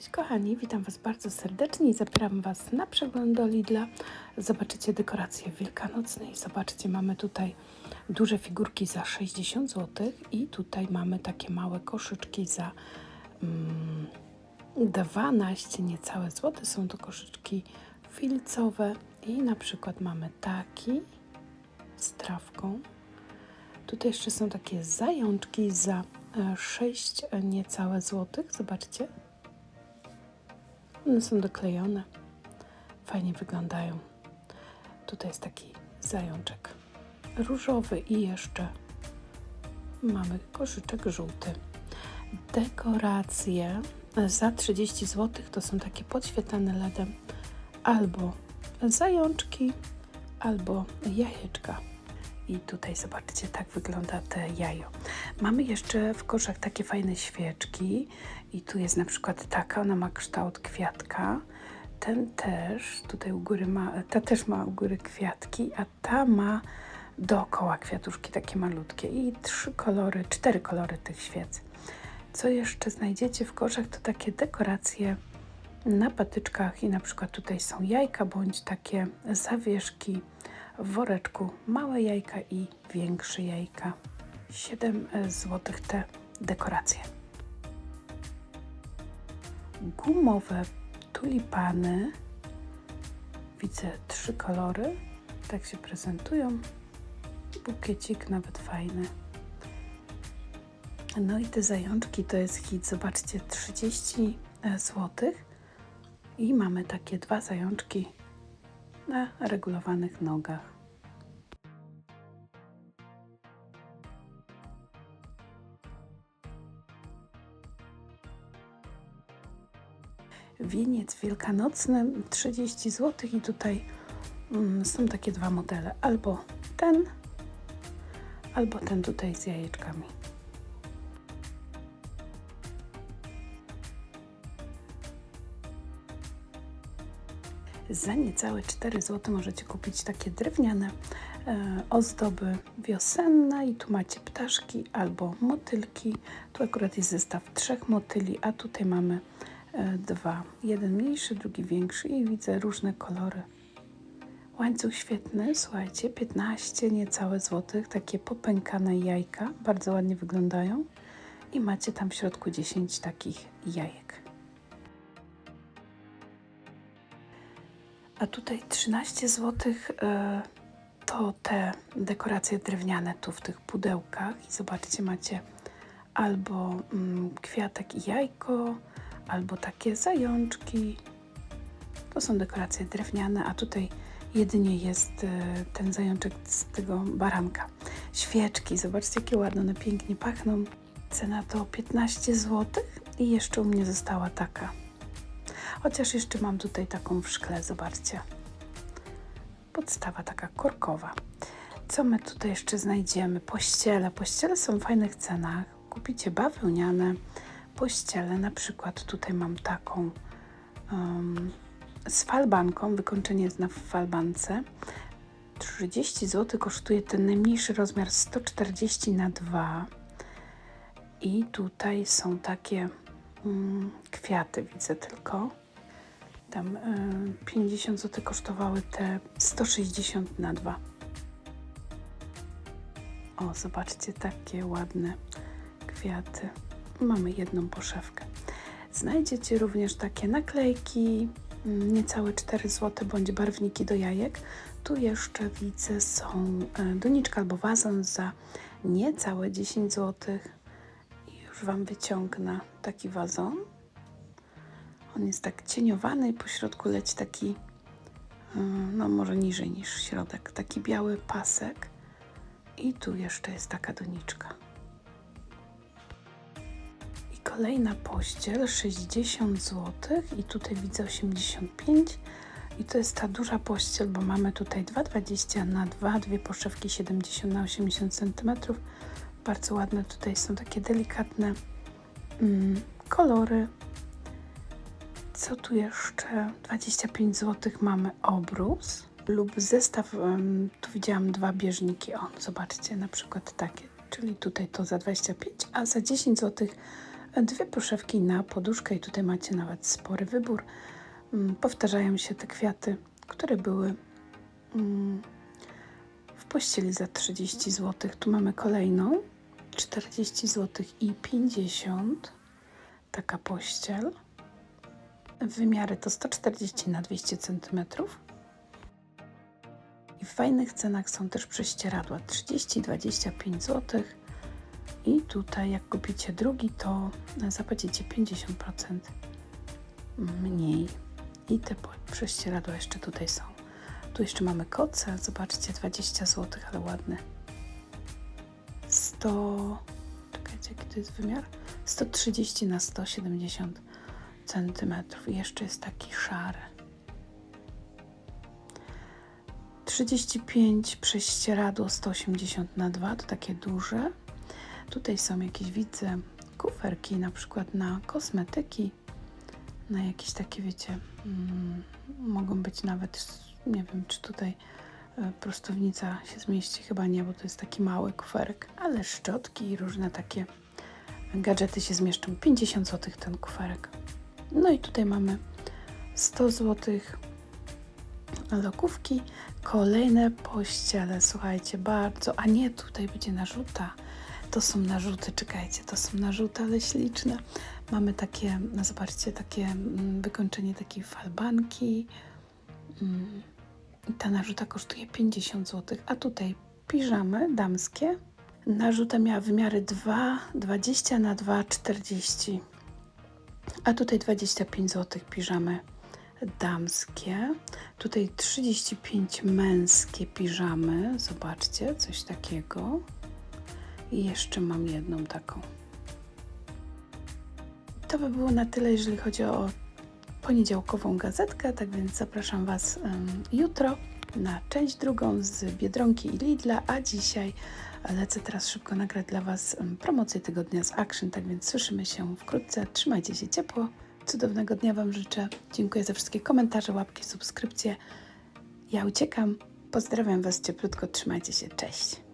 Cześć kochani, witam Was bardzo serdecznie i zabieram Was na przegląd do Lidla. Zobaczycie dekoracje wielkanocne i zobaczcie, mamy tutaj duże figurki za 60 zł i tutaj mamy takie małe koszyczki za mm, 12 niecałe złote. Są to koszyczki filcowe i na przykład mamy taki z trawką. Tutaj jeszcze są takie zajączki za e, 6 niecałe złotych. Zobaczcie. One są doklejone. Fajnie wyglądają. Tutaj jest taki zajączek różowy i jeszcze mamy koszyczek żółty. Dekoracje za 30 zł to są takie podświetlane LEDem albo zajączki, albo jajeczka. I tutaj zobaczcie, tak wygląda te jajo. Mamy jeszcze w koszach takie fajne świeczki i tu jest na przykład taka, ona ma kształt kwiatka. Ten też, tutaj u góry ma, ta też ma u góry kwiatki, a ta ma dookoła kwiatuszki takie malutkie i trzy kolory, cztery kolory tych świec. Co jeszcze znajdziecie w koszach, to takie dekoracje na patyczkach i na przykład tutaj są jajka bądź takie zawieszki w woreczku. Małe jajka i większe jajka. 7 zł te dekoracje. Gumowe tulipany. Widzę trzy kolory. Tak się prezentują. Bukiecik nawet fajny. No i te zajączki to jest hit. Zobaczcie, 30 zł. I mamy takie dwa zajączki na regulowanych nogach. Wieniec wielkanocny 30 zł i tutaj mm, są takie dwa modele. Albo ten, albo ten tutaj z jajeczkami. Za niecałe 4 zł możecie kupić takie drewniane e, ozdoby wiosenne i tu macie ptaszki albo motylki. Tu akurat jest zestaw trzech motyli, a tutaj mamy e, dwa. Jeden mniejszy, drugi większy i widzę różne kolory. Łańcuch świetny, słuchajcie, 15 niecałe złotych, takie popękane jajka, bardzo ładnie wyglądają i macie tam w środku 10 takich jajek. A tutaj 13 zł to te dekoracje drewniane tu w tych pudełkach. I zobaczcie, macie albo mm, kwiatek i jajko, albo takie zajączki. To są dekoracje drewniane, a tutaj jedynie jest e, ten zajączek z tego baranka. Świeczki, zobaczcie, jakie ładne, one pięknie pachną. Cena to 15 zł i jeszcze u mnie została taka. Chociaż jeszcze mam tutaj taką w szkle, zobaczcie. Podstawa taka korkowa. Co my tutaj jeszcze znajdziemy? Pościele. Pościele są w fajnych cenach. Kupicie bawełniane pościele. Na przykład tutaj mam taką um, z falbanką. Wykończenie jest na falbance. 30 zł kosztuje ten najmniejszy rozmiar 140 na 2. I tutaj są takie mm, kwiaty, widzę tylko. Tam y, 50 zł kosztowały te 160 na 2. O, zobaczcie, takie ładne kwiaty. Mamy jedną poszewkę. Znajdziecie również takie naklejki, mm, niecałe 4 zł, bądź barwniki do jajek. Tu jeszcze widzę są y, doniczka albo wazon za niecałe 10 zł. Już Wam wyciągnę taki wazon. On jest tak cieniowany i po środku leci taki, no może niżej niż środek, taki biały pasek. I tu jeszcze jest taka doniczka. I kolejna pościel, 60 zł. I tutaj widzę 85 i to jest ta duża pościel, bo mamy tutaj 2,20 na 2, dwie poszewki 70 na 80 cm. Bardzo ładne tutaj są takie delikatne mm, kolory. Co tu jeszcze? 25 zł mamy obrus lub zestaw. Tu widziałam dwa bieżniki. O, zobaczcie, na przykład takie. Czyli tutaj to za 25, a za 10 zł Dwie poszewki na poduszkę i tutaj macie nawet spory wybór. Mm, Powtarzają się te kwiaty, które były mm, w pościeli za 30 zł. Tu mamy kolejną 40 zł i 50 taka pościel. Wymiary to 140 na 200 cm. I w fajnych cenach są też prześcieradła 30-25 zł. I tutaj jak kupicie drugi, to zapłacicie 50% mniej. I te prześcieradła jeszcze tutaj są. Tu jeszcze mamy koce, zobaczcie 20 zł, ale ładne. 100, czekajcie jaki to jest wymiar? 130 na 170 centymetrów. I jeszcze jest taki szary. 35 prześcieradło 180 na 2, to takie duże. Tutaj są jakieś, widzę, kuferki, na przykład na kosmetyki, na jakieś takie, wiecie, mm, mogą być nawet, nie wiem, czy tutaj e, prostownica się zmieści, chyba nie, bo to jest taki mały kuferek, ale szczotki i różne takie gadżety się zmieszczą. 50 zł ten kuferek. No i tutaj mamy 100 zł lokówki, kolejne pościele, słuchajcie, bardzo, a nie, tutaj będzie narzuta. To są narzuty, czekajcie, to są narzuty, ale śliczne. Mamy takie, no zobaczcie, takie mm, wykończenie takiej falbanki. Mm, ta narzuta kosztuje 50 zł, a tutaj piżamy damskie. Narzuta miała wymiary 2, 20 na 2, 40. A tutaj 25 zł piżamy damskie. Tutaj 35 męskie piżamy. Zobaczcie, coś takiego. I jeszcze mam jedną taką. To by było na tyle, jeżeli chodzi o poniedziałkową gazetkę. Tak więc zapraszam Was em, jutro na część drugą z Biedronki i Lidla, a dzisiaj lecę teraz szybko nagrać dla Was promocję tygodnia z Action. Tak więc słyszymy się wkrótce. Trzymajcie się ciepło. Cudownego dnia Wam życzę. Dziękuję za wszystkie komentarze, łapki, subskrypcje. Ja uciekam. Pozdrawiam Was cieplutko. Trzymajcie się. Cześć.